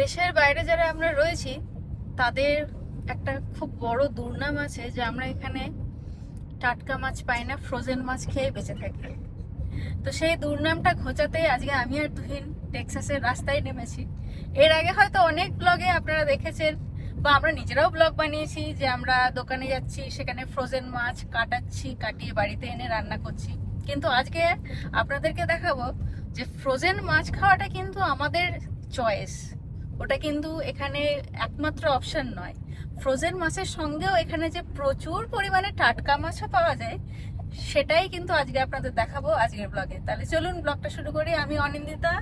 দেশের বাইরে যারা আমরা রয়েছি, তাদের একটা খুব বড় দুর্নাম আছে যে আমরা এখানে টাটকা মাছ পাই না ফ্রোজেন মাছ খেয়ে বেঁচে থাকি। তো সেই দুর্নামটা ঘোচাতে আজকে আমি আর তুহিন টেক্সাসের রাস্তায় নেমেছি। এর আগে হয়তো অনেক ব্লগে আপনারা দেখেছেন, বা আমরা নিজেরাও ব্লগ বানিয়েছি যে আমরা দোকানে যাচ্ছি, সেখানে ফ্রোজেন মাছ কাটাচ্ছি, কাটিয়ে বাড়িতে এনে রান্না করছি। কিন্তু আজকে আপনাদেরকে দেখাবো যে ফ্রোজেন মাছ খাওয়াটা কিন্তু আমাদের চয়েস ওটা কিন্তু এখানে একমাত্র অপশন নয়। ফ্রোজেন মাছের সঙ্গেও এখানে যে প্রচুর পরিমাণে টাটকা মাছও পাওয়া যায় সেটাই কিন্তু আজকে আপনাদের দেখাবো আজকের ব্লগে তাহলে চলুন ব্লগটা শুরু করি। আমি অনিন্দিতা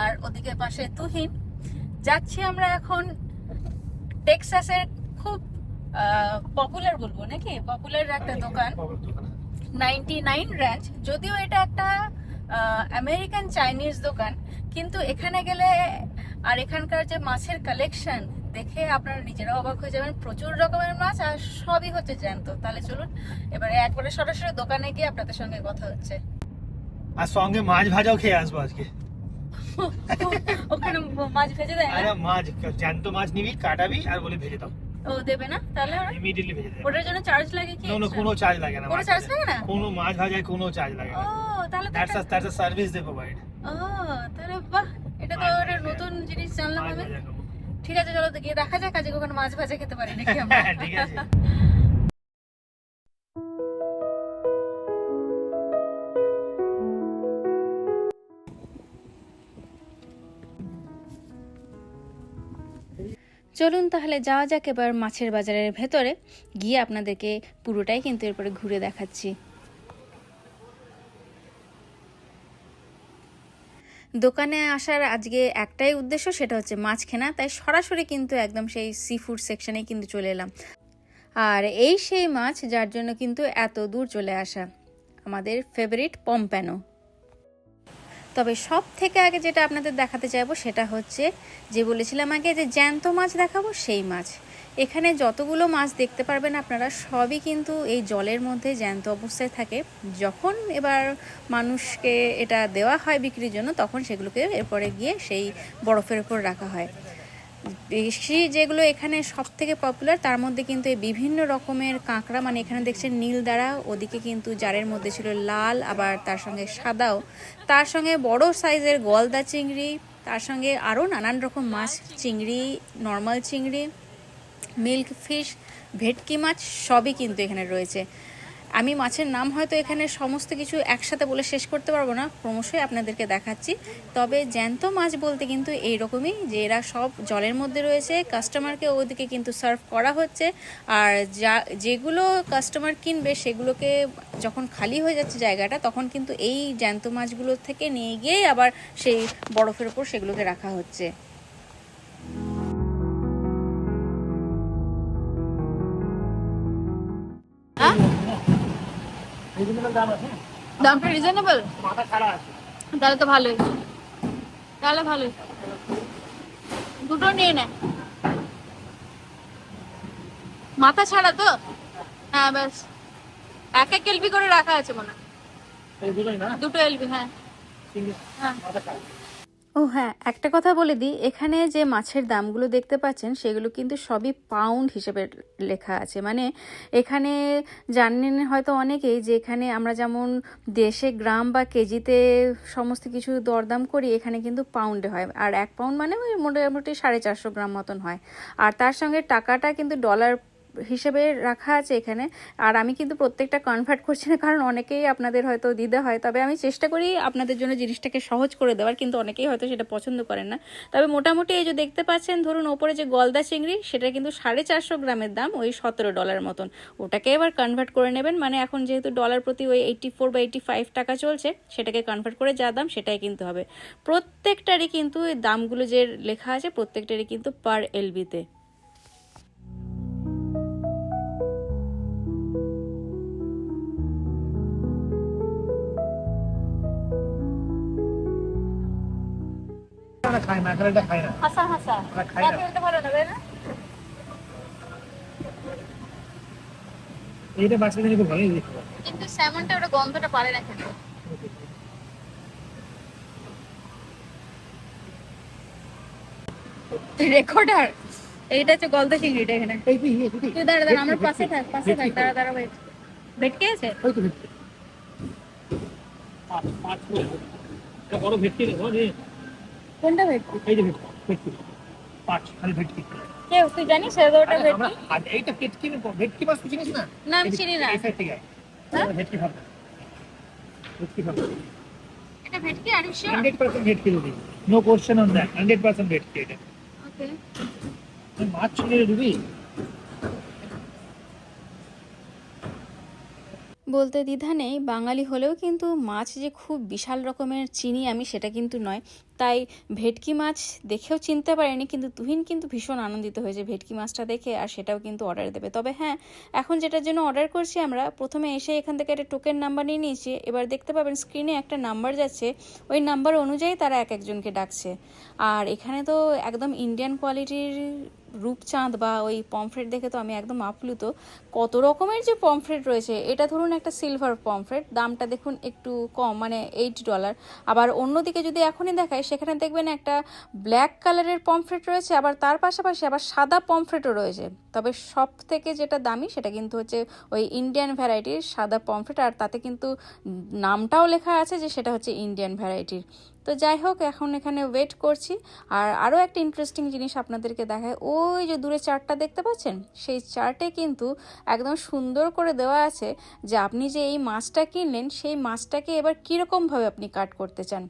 আর ওদিকে পাশে তুহিন। যাচ্ছি আমরা এখন টেক্সাসের খুব পপুলার বলব নাকি? পপুলার একটা দোকান। নাইনটি নাইন র্যাঞ্চ যদিও এটা একটা আমেরিকান চাইনিজ দোকান কিন্তু এখানে গেলে আর এখানকার যে মাছের কালেকশন দেখে আপনারা নিজেরাও অবাক হয়ে যাবেন। প্রচুর রকমের মাছ আর সবই হচ্ছে জ্যান্ত। তাহলে চলুন এবারে একবারে সরাসরি দোকানে গিয়ে আপনাদের সঙ্গে কথা হচ্ছে। আর সঙ্গে মাছ ভাজাও খেয়ে আসব আজকে। ওখানে মাছ ভেজে দেয় আরে মাছ জ্যান্ত মাছ নিবি কাটাবি আর বলে ভেজে দাও। ও দেবে না? তাহলে? ইমিডিয়েটলি ভেজে দেবে। ওটার জন্য চার্জ লাগে কি কোনো কোনো চার্জ লাগে না কোনো চার্জ। লাগে না? কোনো মাছ ভাজায় কোনো চার্জ লাগে ও না তাহলে that's that's service they provide ও তাহলে বাহ তো একটা নতুন জিনিস জানলাম আমি। ঠিক আছে চলো তো গিয়ে দেখা যাক আজকে ওখানে মাছ ভাজা খেতে পারি নাকি আমরা। ঠিক আছে। চলুন তাহলে যাওয়া যাক এবার মাছের বাজারের ভেতরে। গিয়ে আপনাদেরকে পুরোটাই কিন্তু এরপরে ঘুরে দেখাচ্ছি। দোকানে আসার আজকে একটাই উদ্দেশ্য সেটা হচ্ছে মাছ কেনা তাই সরাসরি কিন্তু একদম সেই সি ফুড সেকশনে কিন্তু চলে এলাম। আর এই সেই মাছ যার জন্য কিন্তু এত দূর চলে আসা আমাদের ফেভারিট পম্প্যানো তবে সব থেকে আগে যেটা আপনাদের দেখাতে চাইব সেটা হচ্ছে যে বলেছিলাম আগে যে জ্যান্ত মাছ দেখাবো সেই মাছ। এখানে যতগুলো মাছ দেখতে পারবেন আপনারা, সবই কিন্তু এই জলের মধ্যে জ্যান্ত অবস্থায় থাকে। যখন এবার মানুষকে এটা দেওয়া হয় বিক্রির জন্য, তখন সেগুলোকে এরপরে গিয়ে সেই বরফের উপর রাখা হয়। বেশি যেগুলো এখানে সব থেকে পপুলার তার মধ্যে কিন্তু এই বিভিন্ন রকমের কাঁকড়া মানে এখানে দেখছেন নীল দ্বারা, ওদিকে কিন্তু জারের মধ্যে ছিল লাল, আবার তার সঙ্গে সাদাও। তার সঙ্গে বড় সাইজের গলদা চিংড়ি, তার সঙ্গে আরও নানান রকম মাছ, চিংড়ি নর্মাল চিংড়ি মিল্ক, ফিশ, ভেটকি মাছ সবই কিন্তু এখানে রয়েছে। আমি মাছের নাম হয়তো এখানে সমস্ত কিছু একসাথে বলে শেষ করতে পারব না, ক্রমশই আপনাদেরকে দেখাচ্ছি। তবে জ্যান্ত মাছ বলতে কিন্তু এই রকমই যে এরা সব জলের মধ্যে রয়েছে, কাস্টমারকে ওদিকে কিন্তু সার্ভ করা হচ্ছে। আর যা, যেগুলো কাস্টমার কিনবে সেগুলোকে যখন খালি হয়ে যাচ্ছে জায়গাটা, তখন কিন্তু এই জ্যান্ত মাছগুলো থেকে নিয়ে গিয়েই আবার সেই বরফের ওপর সেগুলোকে রাখা হচ্ছে। দামটা রিজনেবল মাথা ছাড়া তাহলে তো ভালোই। তাহলে ভালোই। দুটো নিয়ে নে। মাথা ছাড়া তো? হ্যাঁ ব্যাস। এক এক এলবি করে রাখা আছে মনে হয়। না? দুটো এলবি হ্যাঁ। হ্যাঁ। ও হ্যাঁ একটা কথা বলে দিই। এখানে যে মাছের দামগুলো দেখতে পাচ্ছেন, সেগুলো কিন্তু সবই পাউন্ড হিসেবে লেখা আছে। মানে এখানে জানেন হয়তো অনেকেই যে এখানে আমরা যেমন দেশে গ্রাম বা কেজিতে সমস্ত কিছু দরদাম করি, এখানে কিন্তু পাউন্ডে হয়। আর এক পাউন্ড মানে মোটামুটি সাড়ে চারশো গ্রাম মতন হয়। আর তার সঙ্গে টাকাটা কিন্তু ডলার হিসেবে রাখা আছে এখানে। আর আমি কিন্তু প্রত্যেকটা কনভার্ট করছি না, কারণ অনেকেই আপনাদের হয়তো দিতে হয়। তবে আমি চেষ্টা করি আপনাদের জন্য জিনিসটাকে সহজ করে দেওয়ার, কিন্তু অনেকেই হয়তো সেটা পছন্দ করেন না। তবে মোটামুটি এই যে দেখতে পাচ্ছেন, ধরুন ওপরে যে গলদা চিংড়ি, সেটা কিন্তু সাড়ে চারশো গ্রামের দাম ওই সতেরো ডলার মতন। ওটাকে এবার কনভার্ট করে নেবেন। মানে এখন যেহেতু ডলার প্রতি ওই এইট্টি ফোর বা এইট্টি ফাইভ টাকা চলছে, সেটাকে কনভার্ট করে যা দাম সেটাই কিনতে হবে। প্রত্যেকটারই কিন্তু দামগুলো যে লেখা আছে, প্রত্যেকটারই কিন্তু পার এলবিতে আমরা খাই না এখানে এটা খাই না। হাসা হাসা না। ভালো লাগে না? এইটা বাচ্চাদের খুব ভালোই কিন্তু স্যামনটা ওটা গন্ধটা পারে না খেতে। রেকর্ডার এইটা হচ্ছে গলদা চিংড়িটা এখানে। তুই দাঁড়া দাঁড়া আমার পাশে থাক পাশে থাক দাঁড়া দাঁড়া ওয়েট ভেটকি আছে? বড় ভেটকি রে। কোনটা ভেটকি? এই যে ভেটকি ভেটকি। পাঁচ খালি ভেটকি। কেউ তুই জানিস ভেটকি? আজ এইটা ভেটকি ভেটকি মাছ তুই চিনিস না? না আমি চিনি না। এই সাইড থেকে হ্যাঁ? ভেটকি ভাবনা ভেটকি ভাবনা এটা ভেটকি আর sure hundred percent bhetki Ruby. No question on that hundred percent bhetki এটা। ওকে। তুই মাছ রুবি। বলতে দ্বিধা নেই। বাঙালি হলেও কিন্তু মাছ যে খুব বিশাল রকমের চিনি আমি সেটা কিন্তু নয়। তাই ভেটকি মাছ দেখেও চিনতে পারিনি, কিন্তু তুহিন কিন্তু ভীষণ আনন্দিত হয়েছে ভেটকি মাছটা দেখে আর সেটাও কিন্তু অর্ডার দেবে। তবে হ্যাঁ এখন যেটার জন্য অর্ডার করছি আমরা, প্রথমে এসে এখান থেকে একটা টোকেন নাম্বার নিয়ে নিয়েছি। এবার দেখতে পাবেন স্ক্রিনে একটা নাম্বার যাচ্ছে, ওই নাম্বার অনুযায়ী তারা এক একজনকে ডাকছে। আর এখানে তো একদম ইন্ডিয়ান কোয়ালিটির রূপচাঁদ বা ওই পমফ্রেট দেখে তো আমি একদম আপ্লুত। কত রকমের যে পমফ্রেট রয়েছে, এটা ধরুন একটা সিলভার পমফ্রেট দামটা দেখুন একটু কম মানে এইট ডলার আবার অন্যদিকে যদি এখনই দেখায় সেখানে দেখবেন একটা ব্ল্যাক কালারের পমফ্রেট রয়েছে, আবার তার পাশাপাশি আবার সাদা পমফ্রেটও রয়েছে। তবে সব থেকে যেটা দামি সেটা কিন্তু হচ্ছে ওই ইন্ডিয়ান ভ্যারাইটির সাদা পমফ্রেট আর তাতে কিন্তু নামটাও লেখা আছে যে সেটা হচ্ছে ইন্ডিয়ান ভ্যারাইটির তো যাই হোক, এখন এখানে ওয়েট করছি। আর আরও একটা ইন্টারেস্টিং জিনিস আপনাদেরকে দেখায় ওই যে দূরে চার্টটা দেখতে পাচ্ছেন? সেই চার্টে কিন্তু একদম সুন্দর করে দেওয়া আছে যে আপনি যে এই মাছটা কিনলেন, সেই মাছটাকে এবার কীরকমভাবে আপনি কাট করতে চান।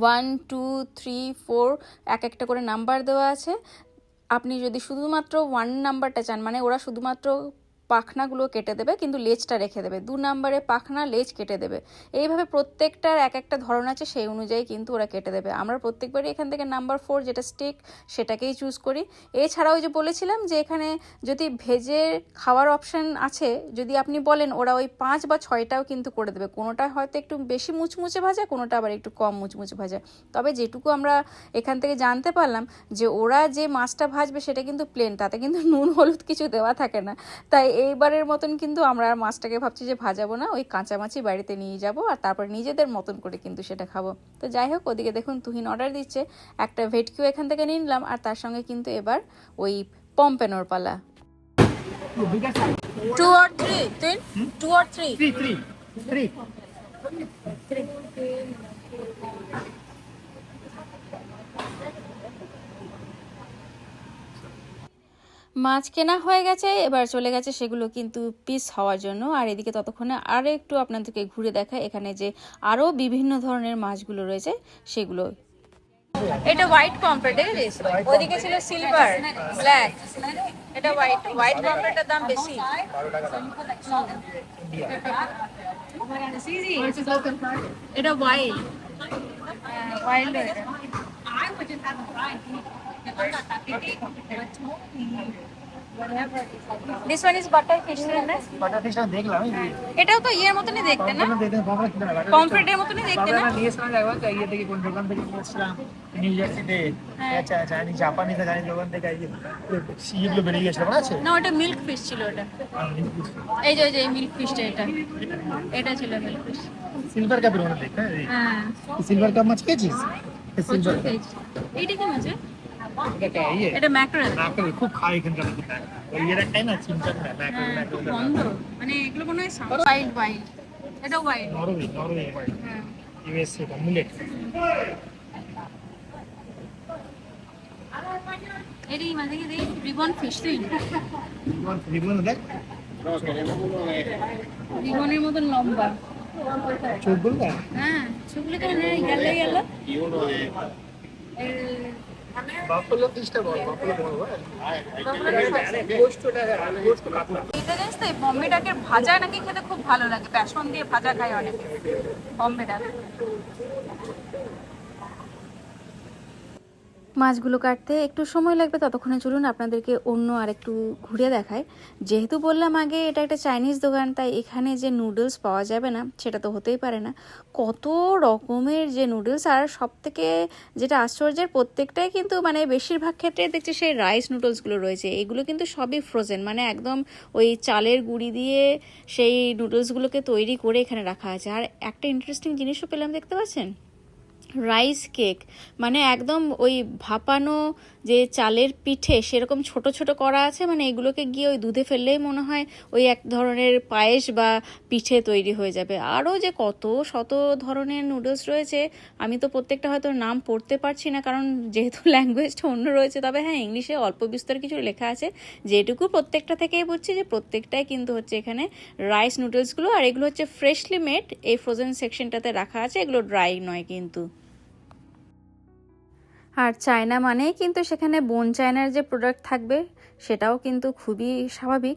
ওয়ান, টু, থ্রি, ফোর, এক একটা করে নাম্বার দেওয়া আছে। আপনি যদি শুধুমাত্র ওয়ান নাম্বারটা চান মানে ওরা শুধুমাত্র পাখনাগুলো কেটে দেবে, কিন্তু লেজটা রেখে দেবে। দু নম্বরে পাখনা লেজ কেটে দেবে। এইভাবে প্রত্যেকটার এক একটা ধরন আছে, সেই অনুযায়ী কিন্তু ওরা কেটে দেবে। আমরা প্রত্যেকবারই এখান থেকে নাম্বার ফোর যেটা স্টিক সেটাকেই চুজ করি। এছাড়াও যে বলেছিলাম যে এখানে যদি ভেজে খাওয়ার অপশন আছে, যদি আপনি বলেন ওরা ওই পাঁচ বা ছয়টাও কিন্তু করে দেবে। কোনোটা হয়তো একটু বেশি মুচমুচে ভাজা, কোনোটা আবার একটু কম মুচমুচে ভাজা। তবে যেটুকু আমরা এখান থেকে জানতে পারলাম যে ওরা যে মাছটা ভাজবে, সেটা কিন্তু প্লেন তাতে কিন্তু নুন, হলুদ কিছু দেওয়া থাকে না। তাই এইবারের মতন কিন্তু আমরা আর মাছটাকে ভাবছি যে ভাজাবো না ওই কাঁচা মাছই বাড়িতে নিয়ে যাব আর তারপর নিজেদের মতন করে কিন্তু সেটা খাব। তো যাই হোক ওদিকে দেখুন তুহিন অর্ডার দিচ্ছে একটা ভেটকিও এখান থেকে নিয়ে নিলাম আর তার সঙ্গে কিন্তু এবার ওই পম্পেনোর পালা। টু আর থ্রি টু আর থ্রি থ্রি থ্রি মাছ কেনা হয়ে গেছে, এবার চলে গেছে সেগুলো কিন্তু পিস হওয়ার জন্য। আর এদিকে ততক্ষণে আরও একটু আপনাদেরকে ঘুরে দেখায় এখানে যে আরও বিভিন্ন ধরনের মাছগুলো রয়েছে, সেগুলো। এটা হোয়াইট পম্পলেট ওদিকে ছিল সিলভার ব্ল্যাক এটা হোয়াইট হোয়াইট পম্পলেটের দাম বেশি। এটা wild this one is butter fish butter দেখলাম এই এটাও তো ইয়ের মতনই দেখতে না? কখনো দেখতে পাবো কিনা না, বাটার পমফ্রেটের মতনই দেখতে বাবা না? না নিয়েছিলাম একবার তো ইয়ে থেকে কোন দোকান থেকে নিয়েছিলাম নিউ জার্সিতে হ্যাঁ। আচ্ছা আচ্ছা আমি জাপানিতে জানি দোকান থেকে এই যে বেরিয়ে গেছিল মনে আছে? না ওটা মিল্ক ফিশ ছিল ওটা। এই যে যে মিল্ক ফিশটা এটা। এটা ছিল মিল্ক ফিশ সিলভার কাপের দেখ হ্যাঁ সিলভার কাপ মাছ খেয়েছিস সিলভার এইটা কি মাছ এটা খুব এখানকার ওই একটাই না নাকেল নাকেল মানে এগুলো কোনো ওয়াইল্ড ওয়াইল্ড এটা ওয়াইল্ড নরওয়ে নরওয়ে হ্যাঁ। ইউএসএ মিলেট কি রিবন ফিশ তুই রিবন দেখ। রিবনের মতন লম্বা। চোখগুলো হ্যাঁ সেগুলো তো গেল গেল। বম্বে ডাকের ভাজা নাকি খেতে খুব ভালো লাগে? বেসন দিয়ে ভাজা খায় অনেকে। বম্বে ডাক। মাছগুলো কাটতে একটু সময় লাগবে, ততক্ষণে চলুন আপনাদেরকে অন্য আর একটু ঘুরে দেখায় যেহেতু বললাম আগে এটা একটা চাইনিজ দোকান, তাই এখানে যে নুডলস পাওয়া যাবে না, সেটা তো হতেই পারে না। কত রকমের যে নুডলস, আর সব থেকে যেটা আশ্চর্যের, প্রত্যেকটাই কিন্তু মানে বেশিরভাগ ক্ষেত্রে দেখছি সেই রাইস নুডলসগুলো রয়েছে। এগুলো কিন্তু সবই ফ্রোজেন মানে একদম ওই চালের গুঁড়ি দিয়ে সেই নুডলসগুলোকে তৈরি করে এখানে রাখা আছে। আর একটা ইন্টারেস্টিং জিনিসও পেলাম, দেখতে পাচ্ছেন? রাইস কেক মানে একদম ওই ভাপানো যে চালের পিঠে সেরকম ছোট ছোট করা আছে মানে এগুলোকে গিয়ে ওই দুধে ফেললেই মনে হয় ওই এক ধরনের পায়েস বা পিঠে তৈরি হয়ে যাবে। আরও যে কত শত ধরনের নুডলস রয়েছে, আমি তো প্রত্যেকটা হয়তো নাম পড়তে পারছি না, কারণ যেহেতু ল্যাঙ্গুয়েজটা অন্য রয়েছে, তবে হ্যাঁ ইংলিশে অল্প বিস্তর কিছু লেখা আছে। যেটুকু প্রত্যেকটা থেকেই বুঝছি যে প্রত্যেকটাই কিন্তু হচ্ছে এখানে রাইস নুডলসগুলো আর এগুলো হচ্ছে ফ্রেশলি মেড এই ফ্রোজেন সেকশনটাতে রাখা আছে, এগুলো ড্রাই নয় কিন্তু। আর চায়না মানেই কিন্তু সেখানে বোন চায়নার যে প্রোডাক্ট থাকবে, সেটাও কিন্তু খুবই স্বাভাবিক।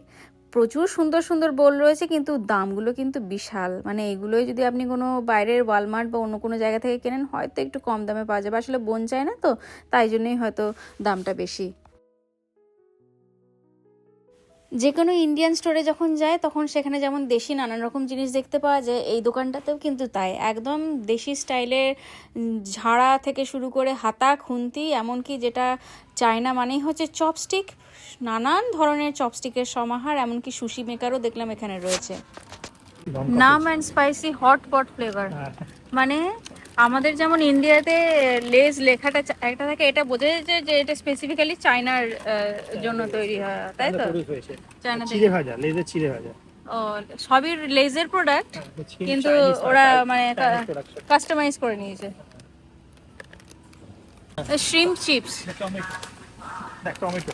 প্রচুর সুন্দর সুন্দর বোল রয়েছে, কিন্তু দামগুলো কিন্তু বিশাল। মানে এগুলোই যদি আপনি কোনো বাইরের ওয়ালমার্ট বা অন্য কোনো জায়গা থেকে কেনেন, হয়তো একটু কম দামে পাওয়া যাবে। আসলে বোন চায় না তো, তাই জন্যই হয়তো দামটা বেশি। যে কোনো ইন্ডিয়ান স্টোরে যখন যায় তখন সেখানে যেমন দেশি নানান রকম জিনিস দেখতে পাওয়া যায় এই দোকানটাতেও কিন্তু তাই। একদম দেশি স্টাইলের ঝাড়া থেকে শুরু করে হাতা খুন্তি এমনকি যেটা চায়না মানেই হচ্ছে চপস্টিক নানান ধরনের চপস্টিকের সমাহার এমনকি সুশি মেকারও দেখলাম এখানে রয়েছে। Numb and spicy hot pot flavour মানে আমাদের যেমন ইন্ডিয়াতে লেজ লেখাটা একটা থাকে এটা বোঝা যাচ্ছে যে এটা স্পেসিফিক্যালি চায়নার জন্য তৈরি হয় তাই তো? চায়না চিড়ে ভাজা লেজের চিড়ে ভাজা। ও সবই লেজের প্রোডাক্ট কিন্তু ওরা মানে কাস্টমাইজ করে নিয়েছে। শ্রিম চিপস টমেটো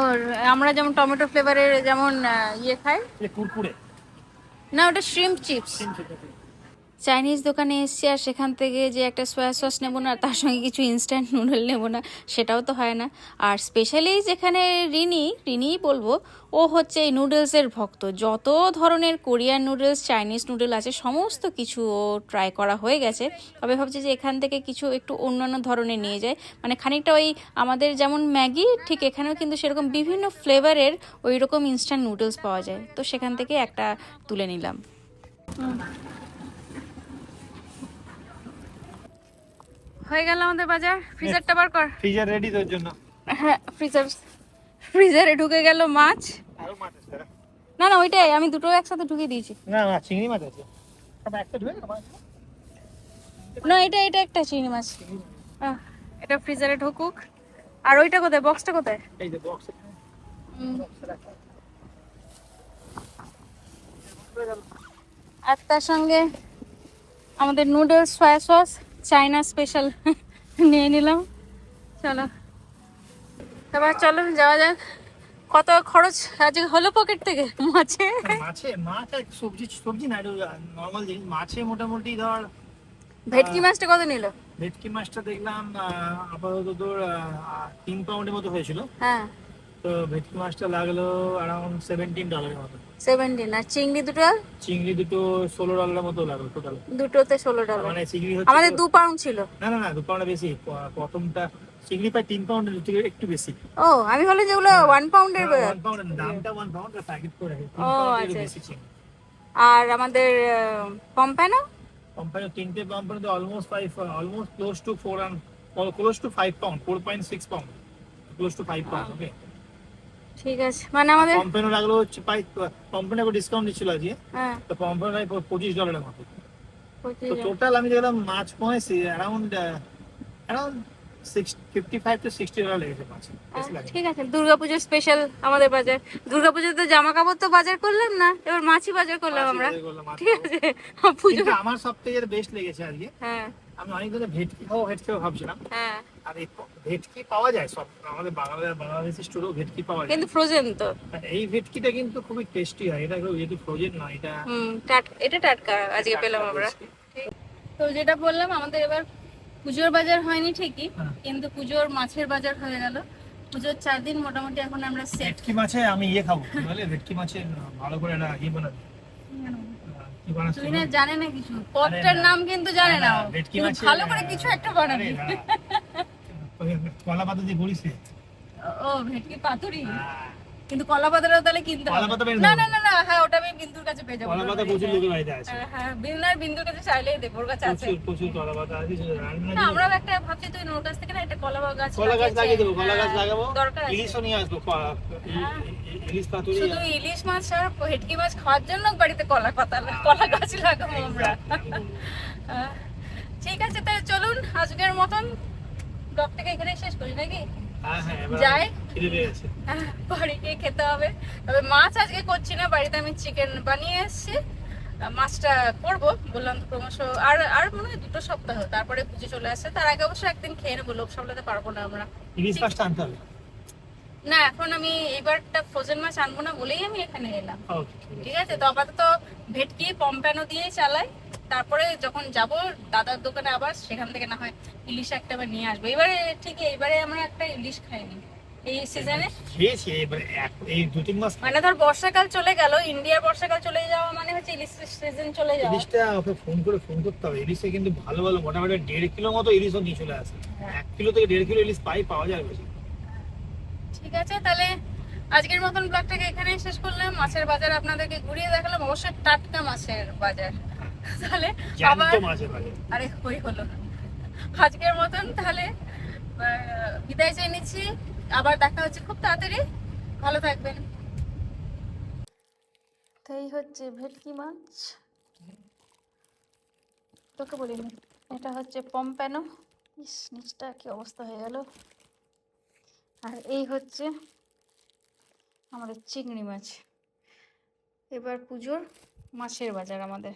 ওর আমরা যেমন টমেটো ফ্লেভারের যেমন ইয়ে খাই। কুরকুরে। না ওটা শ্রিম চিপস চাইনিজ দোকানে এসছি আর সেখান থেকে যে একটা সয়া সস নেব না, তার সঙ্গে কিছু ইনস্ট্যান্ট নুডল নেব না, সেটাও তো হয় না। আর স্পেশালি যেখানে রিনি, রিনিই বলব, ও হচ্ছে এই নুডলসের ভক্ত। যত ধরনের কোরিয়ান নুডলস চাইনিজ নুডল আছে, সমস্ত কিছু ও ট্রাই করা হয়ে গেছে। তবে ভাবছি যে এখান থেকে কিছু একটু অন্যান্য ধরনের নিয়ে যায়। মানে খানিকটা ওই আমাদের যেমন ম্যাগি, ঠিক এখানেও কিন্তু সেরকম বিভিন্ন ফ্লেভারের ওই রকম ইনস্ট্যান্ট নুডলস পাওয়া যায়। তো সেখান থেকে একটা তুলে নিলাম। হয়ে গেল আমাদের বাজার। ফ্রিজারটা বার কর। ফ্রিজার রেডি তোর জন্য। হ্যাঁ ফ্রিজার ফ্রিজারে ঢুকে গেল মাছ। আরও মাছ আছে না না ওইটাই আমি দুটো একসাথে ঢুকিয়ে দিয়েছি। না না চিংড়ি মাছ আছে। সব না মাছ। না এটা এটা একটা চিংড়ি মাছ। এটা ফ্রিজারে ঢুকুক। আর ওইটা কোথায়? বক্সটা কোথায়? এই যে বক্স আর তার সঙ্গে আমাদের noodles soy sauce China special নিয়ে নিলাম। চলো। এবার চলো যাওয়া যাক। কত খরচ? আজকে হলো পকেট থেকে? মাছে? মাছে মাছ আর সবজি সবজি না নর্মাল জিনিস। মাছে মোটামুটি ধর ভেটকি মাছটা কত নিল? ভেটকি মাছটা দেখলাম আপাতত তোর তিন পাউন্ডের মতো হয়েছিল। হ্যাঁ। তো ভেটকি মাছটা লাগল অ্যারাউন্ড সেভেন্টিন ডলারের মতো। সেভেন্টিন আর চিংড়ি দুটো? চিংড়ি দুটো ষোলো ডলারের মতো লাগল টোটাল দুটোতে ষোলো ডলার মানে চিংড়ি হচ্ছে আমাদের তো- দু পাউন্ড ছিল। না না না দু পাউন্ডের বেশি। প্রথমটা চিংড়ি প্রায় তিন পাউন্ডের থেকে একটু বেশি। ও আমি হলে যেগুলো ওয়ান পাউন্ডের ওয়ান পাউন্ডের দামটা ওয়ান পাউন্ড প্যাকেট করে ও, আচ্ছা, চিংড়ি। আর আমাদের পম্পানো কোম্পানি তিনটে কোম্পানিতে almost five almost close to four and close to five pound four point six pound close to five pound okay ঠিক আছে। মানে আমাদের কোম্পানি লাগল হচ্ছে পাই ডিসকাউন্ট দিচ্ছিল আজকে। হ্যাঁ। তো কোম্পানি পঁচিশ ডলারের মতো। তো টোটাল আমি দেখলাম মাছ পয়েছি অ্যারাউন্ড অ্যারাউন্ড ঠিক আছে দুর্গাপুজোর স্পেশাল আমাদের বাজার। দুর্গাপুজোর তো জামা কাপড় তো বাজার করলাম না এবার মাছই বাজার করলাম আমরা। ঠিক আছে পুজো আমার সব থেকে বেস্ট লেগেছে আজকে। হ্যাঁ। আমি অনেকদিনে ভেটকি খাব ভেটকি ভাবছিলাম। হ্যাঁ। আর এই ভেটকি পাওয়া যায় সব আমাদের বাংলা বাংলাদেশি স্টোরেও ভেটকি পাওয়া যায়। কিন্তু ফ্রোজেন তো। এই ভেটকিটা কিন্তু খুবই টেস্টি হয় এটা যেহেতু ফ্রোজেন নয় এটা এটা টাটকা আজকে পেলাম আমরা। তো যেটা বললাম আমাদের এবার পুজোর বাজার হয়নি ঠিকই হ্যাঁ। কিন্তু পুজোর মাছের বাজার হয়ে গেল। পুজোর চার দিন মোটামুটি এখন আমরা সেট ভেটকি মাছে আমি ইয়ে খাব বলে? ভেটকি মাছে ভালো করে একটা ইয়ে বানাবে। তুই না জানে না কিছু। পদটার নাম কিন্তু জানে না ভালো করে কিছু একটা বানাবি। কলা পাতা দিয়ে বলিস ও ভেটকি পাতুরি? হ্যাঁ, কিন্তু কলা পাতাটা তাহলে কিনতে হবে। না না না না হ্যাঁ ওটা আমি বিন্দুর কাছে পেয়ে যাব। কলা পাতা প্রচুর লোকের বাড়িতে আছে। হ্যাঁ, হ্যাঁ বিন্দুর বিন্দুর কাছে চাইলেই দেবো ওর কাছে আছে। প্রচুর প্রচুর কলা পাতা আছে না আমরাও একটা ভাবছি তুই ওর কাছ থেকে না একটা কলা গাছ কলা গাছ লাগিয়ে দেবো কলা গাছ হ্যাঁ, লাগাবো। দরকার ইলিশও নিয়ে আসব শুধু ইলিশ মাছ আর ভেটকি মাছ খাওয়ার জন্য বাড়িতে কলা পাতা কলা গাছ লাগাবো আমরা। ঠিক আছে তাহলে চলুন আজকের মতন ব্লগটাকে এখানে শেষ করি নাকি? হ্যাঁ হ্যাঁ যাই। বাড়ি গিয়ে খেতে হবে। তবে মাছ আজকে করছি না বাড়িতে আমি চিকেন বানিয়ে এসেছি। মাছটা করব বললাম তো ক্রমশ আর আর মনে হয় দুটো সপ্তাহ তারপরে পুজো চলে আসছে তার আগে অবশ্য একদিন খেয়ে নেব লোক সামলাতে পারব না আমরা। ইলিশ মাছটা আনতে হবে। না এখন আমি এবারটা ফ্রোজেন মাছ আনব না বলেই আমি এখানে এলাম। ঠিক আছে। তো আপাতত ভেটকি পম্প্যানো দিয়েই চালাই। তারপরে যখন যাব দাদার দোকানে আবার সেখান থেকে না হয় ইলিশ একটা আবার নিয়ে আসব। এবারে ঠিক এবারে আমরা একটা ইলিশ খাইনি। এই সিজনে খেয়েছি এবারে এই দু তিন মাস মানে ধর বর্ষাকাল চলে গেল ইন্ডিয়ার বর্ষাকাল চলে যাওয়া মানে হচ্ছে ইলিশ সিজন চলে যাওয়া। ইলিশটা ওকে ফোন করে ফোন করতে হবে। ইলিশে কিন্তু ভালো ভালো মোটামুটি দেড় কিলো মতো ইলিশও নিয়ে চলে আসে। হ্যাঁ। এক কিলো থেকে দেড় কিলো ইলিশ পাই পাওয়া যায় বেশি। ঠিক আছে তাহলে আজকের মতন ব্লগটাকে এখানেই শেষ করলাম। মাছের বাজার আপনাদেরকে ঘুরিয়ে দেখালাম। অবশ্যই টাটকা মাছের বাজার। তাহলে আবার আরে ওই হলো। আজকের মতন তাহলে বিদায় চেয়ে নিচ্ছি। আবার দেখা হচ্ছে খুব তাড়াতাড়ি। ভালো থাকবেন। তাই হচ্ছে ভেটকি মাছ। তোকে বলিনি। এটা হচ্ছে পম্প্যানো ইস নিচটা কি অবস্থা হয়ে গেল। আর এই হচ্ছে আমাদের চিংড়ি মাছ। এবার পুজোর মাছের বাজার আমাদের।